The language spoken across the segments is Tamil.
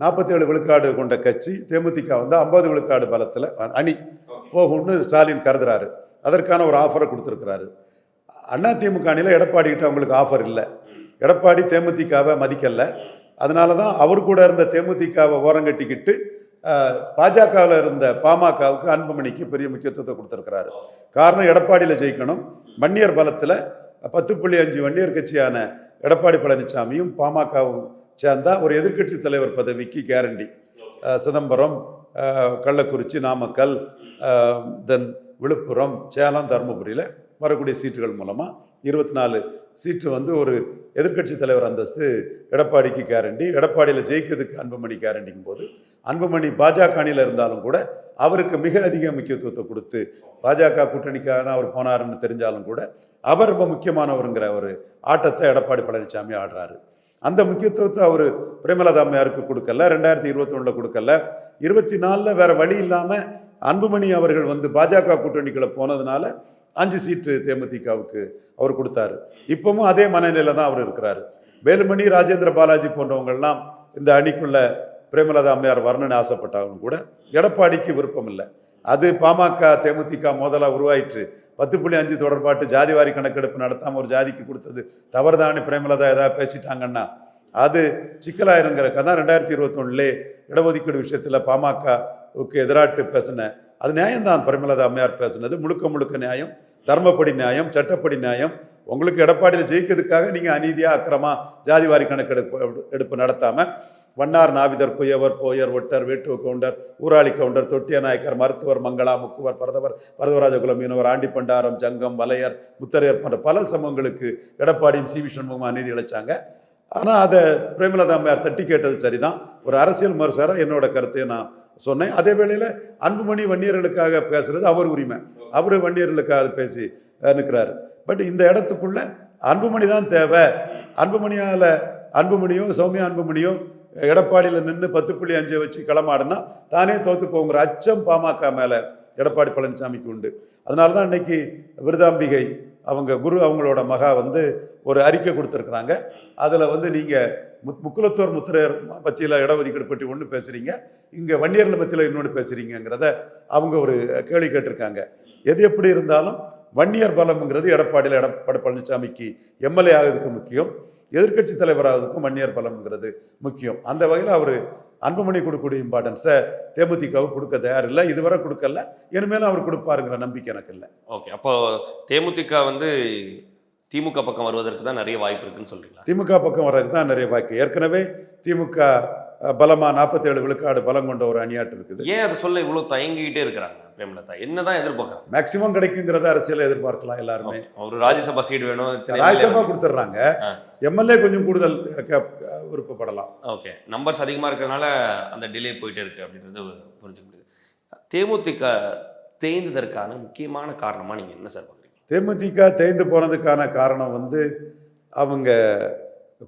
நாற்பத்தேழு விழுக்காடு கொண்ட கட்சி தேமுதிக வந்து ஐம்பது விழுக்காடு பலத்தில் அணி போகும்னு ஸ்டாலின் கருதுறாரு. அதற்கான ஒரு ஆஃபரை கொடுத்துருக்கிறாரு. அண்ணா திமுக அணியில் எடப்பாடி கிட்ட அவங்களுக்கு ஆஃபர் இல்லை. எடப்பாடி தேமுதிகவை மதிக்கலை. அதனால தான் அவர் கூட இருந்த தேமுதிகவை ஓரங்கட்டிக்கிட்டு பாஜகவில் இருந்த பாமகவுக்கு அன்புமணிக்கு பெரிய முக்கியத்துவத்தை கொடுத்துருக்கிறாரு. காரணம் எடப்பாடியில் ஜெயிக்கணும். வன்னியர் பலத்தில் பத்து புள்ளி அஞ்சு வன்னியர் கட்சியான எடப்பாடி பழனிசாமியும் பாமகவும் சேர்ந்தா ஒரு எதிர்க்கட்சி தலைவர் பதவிக்கு கேரண்டி சிதம்பரம் கள்ளக்குறிச்சி நாமக்கல் தென் விழுப்புரம் சேலம் தருமபுரியில் வரக்கூடிய சீட்டுகள் மூலமாக இருபத்தி நாலு சீட்டு வந்து ஒரு எதிர்க்கட்சி தலைவர் அந்தஸ்து எடப்பாடிக்கு கேரண்டி எடப்பாடியில் ஜெயிக்கிறதுக்கு அன்புமணி கேரண்டிங்கும் போது அன்புமணி பாஜக அணியில் இருந்தாலும் கூட அவருக்கு மிக அதிக முக்கியத்துவத்தை கொடுத்து பாஜக கூட்டணிக்காக தான் அவர் போனாருன்னு தெரிஞ்சாலும் கூட அவர் ரொம்ப முக்கியமானவருங்கிற ஒரு ஆட்டத்தை எடப்பாடி பழனிசாமி ஆடுறாரு. அந்த முக்கியத்துவத்தை அவர் பிரேமலதா அம்மையாருக்கு கொடுக்கல ரெண்டாயிரத்தி இருபத்தொன்னில் கொடுக்கல. இருபத்தி நாலில் வேறு வழி இல்லாமல் அன்புமணி அவர்கள் வந்து பாஜக கூட்டணிக்குள்ளே போனதுனால அஞ்சு சீட்டு தேமுதிகவுக்கு அவர் கொடுத்தாரு. இப்பவும் அதே மனநிலையில் தான் அவர் இருக்கிறாரு. வேலுமணி ராஜேந்திர பாலாஜி போன்றவங்கள்லாம் இந்த அணிக்குள்ள பிரேமலதா அம்மையார் வரணும்னு ஆசைப்பட்டாலும் கூட எடப்பாடிக்கு விருப்பம் இல்லை. அது பாமக தேமுதிக மோதலா உருவாயிற்று. பத்து புள்ளி அஞ்சு தொடர்பாட்டு ஜாதிவாரி கணக்கெடுப்பு நடத்தாமல் ஒரு ஜாதிக்கு கொடுத்தது தவறுதான்னு பிரேமலதா ஏதாவது பேசிட்டாங்கன்னா அது சிக்கலாயிருங்கிற கதை ரெண்டாயிரத்தி இருபத்தொன்னுலே இடஒதுக்கீடு விஷயத்தில் பாமகவுக்கு எதிராட்டு பேசின அது நியாயம்தான் பிரேமலதா அம்மையார் பேசினது. முழுக்க முழுக்க நியாயம் தர்மப்படி நியாயம் சட்டப்படி நியாயம். உங்களுக்கு எடப்பாடியில் ஜெயிக்கிறதுக்காக நீங்கள் அநீதியாக அக்கிரமா ஜாதிவாரி கணக்கெடுப்பு எடுப்பு நடத்தாமல் வண்ணார் நாவிதர் குயவர் போயர் ஒட்டர் வேட்டுவ கவுண்டர் ஊராளி கவுண்டர் தொட்டிய நாயக்கர் மருத்துவர் மங்களா முக்குவர் பரதவர் பரதவராஜகுல மீனவர் ஆண்டி பண்டாரம் ஜங்கம் வலையர் முத்தரையர் போன்ற பல சமூகங்களுக்கு எடப்பாடியும் சி. வி. நீதி அநீதி இழைச்சாங்க ஆனால் அதை பிரேமலதா அம்மையார் தட்டி கேட்டது சரிதான். ஒரு அரசியல் விமர்சகராக என்னோட கருத்தை நான் சொன்னேன். அதே வேளையில் அன்புமணி வன்னியர்களுக்காக பேசுறது அவர் உரிமை. அவர் வன்னியர்களுக்காக பேசி நிற்கிறாரு பட் இந்த இடத்துக்குள்ள அன்புமணி தான் தேவை. அன்புமணியால் அன்புமணியோ சௌமியா அன்புமணியோ எடப்பாடியில் நின்று பத்து புள்ளி அஞ்சை வச்சு களமாடுனா தானே தோத்து போங்கிற அச்சம் பாமக மேலே எடப்பாடி பழனிசாமிக்கு உண்டு. அதனால தான் இன்னைக்கு விருதாம்பிகை அவங்க குரு அவங்களோட மகா வந்து ஒரு அறிக்கை கொடுத்துருக்குறாங்க. அதில் வந்து நீங்கள் முத் முக்குலத்தோர் முத்திரையர் பற்றியில் இடஒதுக்கீடு பற்றி ஒன்று பேசுகிறீங்க இங்கே வன்னியர்கள் பற்றியில் இன்னொன்று பேசுகிறீங்கிறத அவங்க ஒரு கேள்வி கேட்டிருக்காங்க. எது எப்படி இருந்தாலும் வன்னியர் பலம்ங்கிறது எடப்பாடியில் எடப்பாடி பழனிசாமிக்கு எம்எல்ஏ ஆகிறதுக்கு முக்கியம். எதிர்க்கட்சி தலைவராகிறதுக்கும் வன்னியர் பலம்ங்கிறது முக்கியம். அந்த வகையில் அவர் அன்புமணி கொடுக்கக்கூடிய இம்பார்ட்டன்ஸை தேமுதிகவுக்கு கொடுக்க தயாரில்லை இதுவரை கொடுக்கல. இனிமேலும் அவர் கொடுப்பாருங்கிற நம்பிக்கை எனக்கு இல்லை. ஓகே அப்போ தேமுதிக வந்து திமுக பக்கம் வருவதற்கு தான் நிறைய வாய்ப்பு இருக்குன்னு சொல்றீங்களா? திமுக பக்கம் வர்றதுக்கு தான் நிறைய வாய்ப்பு. ஏற்கனவே திமுக அஹ், பலமா நாற்பத்தேழு விழுக்காடு பலம் கொண்ட ஒரு அணியாட்டு இருக்குது. ஏன் அதை சொல்ல இவ்வளோ தயங்கிக்கிட்டே இருக்கிறாங்க பிரேமலதா? என்னதான் எதிர்பார்க்குறாங்க மேக்சிமம் கிடைக்குங்கிறத அரசியலை எதிர்பார்க்கலாம் எல்லாருமே. ஒரு ராஜ்யசபா சீட் வேணும் ராஜ்யசபா கொடுத்துட்றாங்க. எம்எல்ஏ கொஞ்சம் கூடுதல் விருப்பப்படலாம். ஓகே. நம்பர்ஸ் அதிகமாக இருக்கிறதுனால அந்த டிலே போயிட்டே இருக்கு அப்படின்றது புரிஞ்சுக்க முடியுது. தேமுதிக தேய்ந்ததற்கான முக்கியமான காரணமாக நீங்கள் என்ன சார் பார்க்குறீங்க? தேமுதிக தேய்ந்து போனதுக்கான காரணம் வந்து அவங்க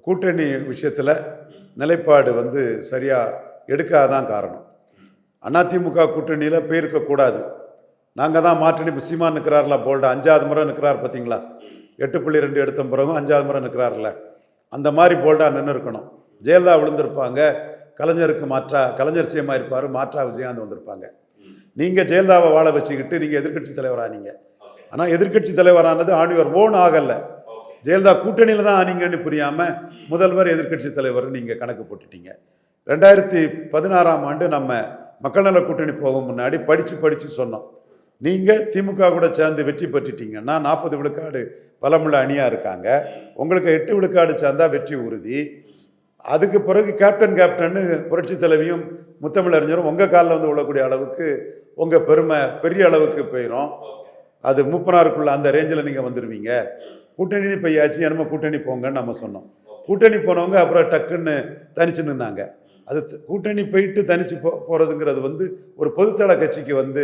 கூட்டணி விஷயத்தில் நிலைப்பாடு வந்து சரியாக எடுக்காதான் காரணம். அதிமுக கூட்டணியில் போயிருக்கக்கூடாது நாங்கள் தான் மாற்றணி இப்போ நிற்கிறார்ல போல்டா. அஞ்சாவது முறை நிற்கிறார் பார்த்தீங்களா எட்டு புள்ளி ரெண்டு எடுத்த பிறகும் அஞ்சாவது முறை நிற்கிறார்ல அந்த மாதிரி போல்டா நின்று இருக்கணும். ஜெயலலிதா விழுந்திருப்பாங்க கலைஞருக்கு மாற்றா கலைஞர் சிஎம்மாக இருப்பார் மாற்றா விஜயகாந்த் வந்திருப்பாங்க. நீங்கள் ஜெயலலிதாவை வாழ வச்சுக்கிட்டு நீங்கள் எதிர்க்கட்சி தலைவரானீங்க ஆனால் எதிர்க்கட்சி தலைவரானது ஆணிவர் ஓன் ஆகலை. ஜெயலலிதா கூட்டணியில் தான் ஆனீங்கன்னு புரியாமல் முதல்வர் எதிர்க்கட்சி தலைவர் நீங்கள் கணக்கு போட்டுட்டீங்க. ரெண்டாயிரத்தி பதினாறாம் ஆண்டு நம்ம மக்கள் நல கூட்டணி போகும் முன்னாடி படித்து படித்து சொன்னோம். நீங்கள் திமுக கூட சேர்ந்து வெற்றி பெற்றுட்டீங்கன்னா நாற்பது விழுக்காடு பலமுள்ள அணியாக இருக்காங்க. உங்களுக்கு எட்டு விழுக்காடு சேர்ந்தா வெற்றி உறுதி. அதுக்கு பிறகு கேப்டன் கேப்டன்னு புரட்சி தலைவியும் முத்தமிழறிஞரும் உங்கள் காலில் வந்து விழக்கூடிய அளவுக்கு உங்கள் பெருமை பெரிய அளவுக்கு போயிடும் அது மூப்பனாருக்குள்ள அந்த ரேஞ்சில் நீங்கள் வந்துடுவீங்க கூட்டணி பையாச்சு என்னமோ கூட்டணி போங்கன்னு நம்ம சொன்னோம். கூட்டணி போனவங்க அப்புறம் டக்குன்னு தனிச்சு நின்னாங்க அது கூட்டணி போயிட்டு தனிச்சு போ போகிறதுங்கிறது வந்து ஒரு பொதுத்தள கட்சிக்கு வந்து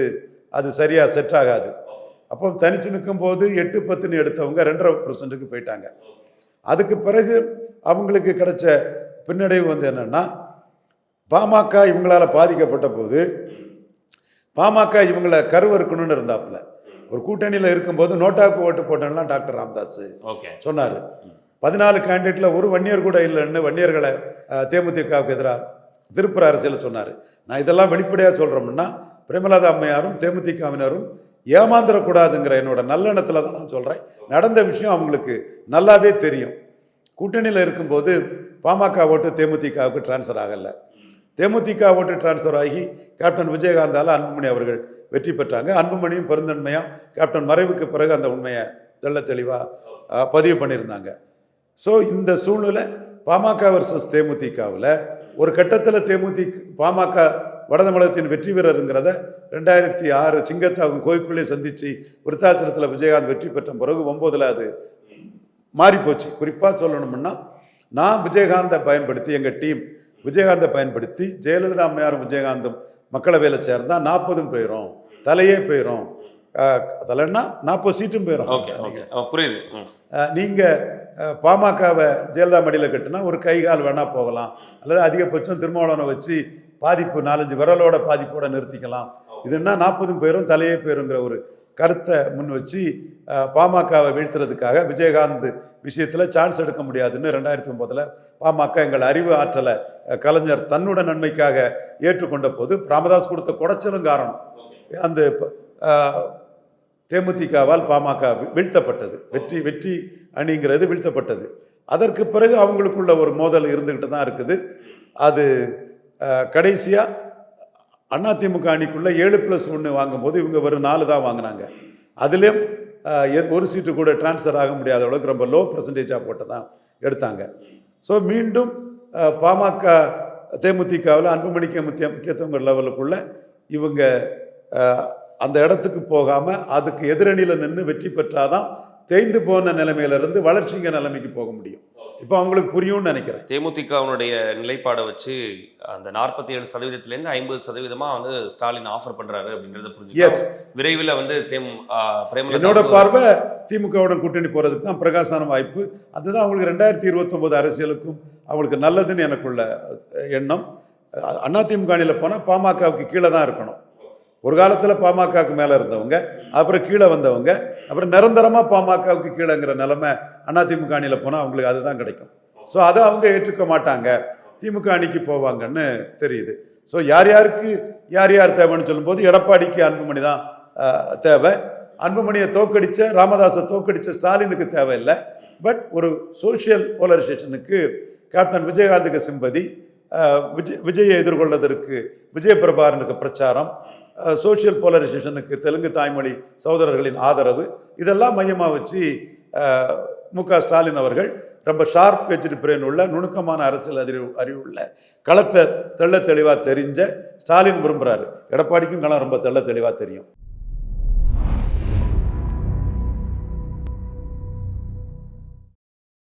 அது சரியாக செட் ஆகாது. அப்போ தனிச்சு நிற்கும் போது எட்டு பத்துன்னு எடுத்தவங்க ரெண்டரை பர்சன்ட்டுக்கு போயிட்டாங்க. அதுக்கு பிறகு அவங்களுக்கு கிடைச்ச பின்னடைவு வந்து என்னன்னா பாமக இவங்களால் பாதிக்கப்பட்ட போது பாமக இவங்களை கருவறுக்கணும்னு இருந்தாப்புல ஒரு கூட்டணியில் இருக்கும்போது நோட்டாக்கு ஓட்டு போட்டோம்லாம் டாக்டர் ராமதாஸ். ஓகே. சொன்னார். பதினாலு கேண்டிடேட்டில் ஒரு வன்னியர் கூட இல்லைன்னு வன்னியர்களை தேமுதிகவுக்கு எதிராக திருப்புற அரசியல் சொன்னார். நான் இதெல்லாம் வெளிப்படையாக சொல்கிறோம்னா பிரேமலதா அம்மையாரும் தேமுதிகவினரும் ஏமாந்துடக்கூடாதுங்கிற என்னோட நல்லெண்ணத்தில் தான் நான் சொல்கிறேன் நடந்த விஷயம் அவங்களுக்கு நல்லாவே தெரியும். கூட்டணியில் இருக்கும்போது பாமக ஓட்டு தேமுதிகவுக்கு டிரான்ஸ்ஃபர் ஆகலை. தேமுதிக ஓட்டு டிரான்ஸ்ஃபர் ஆகி கேப்டன் விஜயகாந்தால் அன்புமணி அவர்கள் வெற்றி பெற்றாங்க. அன்புமணியும் பெருந்தன்மையாக கேப்டன் மறைவுக்கு பிறகு அந்த உண்மையை தெள்ள தெளிவாக பதிவு பண்ணியிருந்தாங்க. ஸோ இந்த சூழ்நிலை பாமக வர்சஸ் தேமுதிகவில் ஒரு கட்டத்தில் தேமுதி பாமக வடதமிழகத்தின் வெற்றி வீரருங்கிறத ரெண்டாயிரத்தி ஆறு சிங்கத்தாகும் கோயிலுக்குள்ளே சந்தித்து விருத்தாச்சலத்தில் விஜயகாந்த் வெற்றி பெற்ற பிறகு ஒம்போதில் அது மாறிப்போச்சு. குறிப்பாக சொல்லணும்னா நான் விஜயகாந்தை பயன்படுத்தி எங்கள் டீம் விஜயகாந்தை பயன்படுத்தி ஜெயலலிதா அம்மையாரும் விஜயகாந்தும் மக்களவையில் சேர்ந்தால் நாற்பதும் போயிடும் தலையே போயிடும் தலைன்னா நாற்பது சீட்டும் போயிடும் ஓகே புரியுது. நீங்கள் பாமகவை ஜெயலலிதா மடியில் கட்டினா ஒரு கை கால் வேணால் போகலாம். அல்லது அதிகபட்சம் திருமாவளவனை வச்சு பாதிப்பு நாலஞ்சு விரலோட பாதிப்போட நிறுத்திக்கலாம். இதுன்னா நாற்பதும் பேரும் தலையே பேருங்கிற ஒரு கருத்தை முன் வச்சு பாமகவை வீழ்த்துறதுக்காக விஜயகாந்த் விஷயத்தில் சான்ஸ் எடுக்க முடியாதுன்னு ரெண்டாயிரத்தி ஒம்போதில் பாமக எங்கள் அறிவு ஆற்றலை கலைஞர் தன்னோட நன்மைக்காக ஏற்றுக்கொண்ட போது ராமதாஸ் கொடுத்த குடைச்சலும் காரணம். அந்த தேமுதிகவால் பாமக வீழ்த்தப்பட்டது. வெற்றி வெற்றி அணிங்கிறது வீழ்த்தப்பட்டது. அதற்கு பிறகு அவங்களுக்குள்ள ஒரு மோதல் இருந்துக்கிட்டு தான் இருக்குது. அது கடைசியாக அதிமுக அணிக்குள்ளே ஏழு ப்ளஸ் ஒன்று வாங்கும்போது இவங்க வெறும் நாலு தான் வாங்கினாங்க. அதுலேயும் ஒரு சீட்டு கூட டிரான்ஸ்ஃபர் ஆக முடியாத அளவுக்கு ரொம்ப லோ பர்சன்டேஜாக போட்டு தான் எடுத்தாங்க. ஸோ மீண்டும் பாமக தேமுதிகவில் அன்புமணிக்கு முக்கிய முக்கியத்துவங்கிற லெவலுக்குள்ளே இவங்க அந்த இடத்துக்கு போகாமல் அதுக்கு எதிரணியில் நின்று வெற்றி பெற்றாதான் தேய்ந்து போன நிலைமையிலிருந்து வளர்ச்சிங்க நிலைமைக்கு போக முடியும். இப்போ அவங்களுக்கு புரியும்னு நினைக்கிறேன். தேமுதிகவினுடைய நிலைப்பாடை வச்சு அந்த நாற்பத்தி ஏழு சதவீதத்திலேருந்து ஐம்பது சதவீதமா வந்து ஸ்டாலின் ஆஃபர் பண்றாரு அப்படின்றத புரிஞ்சு எஸ் விரைவில் வந்து தேம் என்னோட பார்வை திமுகவுடன் கூட்டணி போகிறதுக்கு தான் பிரகாசமான வாய்ப்பு. அதுதான் அவங்களுக்கு ரெண்டாயிரத்தி இருபத்தொம்போது அரசியலுக்கும் அவங்களுக்கு நல்லதுன்னு எனக்குள்ள எண்ணம். அண்ணா திமுக அணியில் போனால் பாமகவுக்கு கீழே தான் இருக்கணும். ஒரு காலத்தில் பாமகவுக்கு மேலே இருந்தவங்க அப்புறம் கீழே வந்தவங்க அப்புறம் நிரந்தரமாக பாமகவுக்கு கீழேங்கிற நிலைமை அண்ணா திமுக அணியில் போனால் அவங்களுக்கு அதுதான் கிடைக்கும். ஸோ அதை அவங்க ஏற்றுக்க மாட்டாங்க. திமுக அணிக்கு போவாங்கன்னு தெரியுது. ஸோ யார் யாருக்கு யார் யார் தேவைன்னு சொல்லும்போது எடப்பாடிக்கு அன்புமணி தான் தேவை. அன்புமணியை தோக்கடிச்ச ராமதாஸை தோக்கடிச்ச ஸ்டாலினுக்கு தேவையில்லை. பட் ஒரு சோஷியல் போலரைசேஷனுக்கு கேப்டன் விஜயகாந்துக்கு சிம்பதி விஜய் விஜயை எதிர்கொள்வதற்கு விஜயபிரபாரனுக்கு பிரச்சாரம் சோஷியல் போலரைசேஷனுக்கு தெலுங்கு தாய்மொழி சகோதரர்களின் ஆதரவு. இதெல்லாம் மையமாக வச்சு மு க ஸ்டாலின் அவர்கள் ரொம்ப ஷார்ப் வெஜ்டு உள்ள நுணுக்கமான அரசியல் அறிவு அறிவுள்ள களத்தை தெள்ள தெளிவாக தெரிஞ்ச ஸ்டாலின் விரும்புகிறாரு எடப்பாடிக்கும் களம் ரொம்ப தெள்ள தெளிவாக தெரியும்.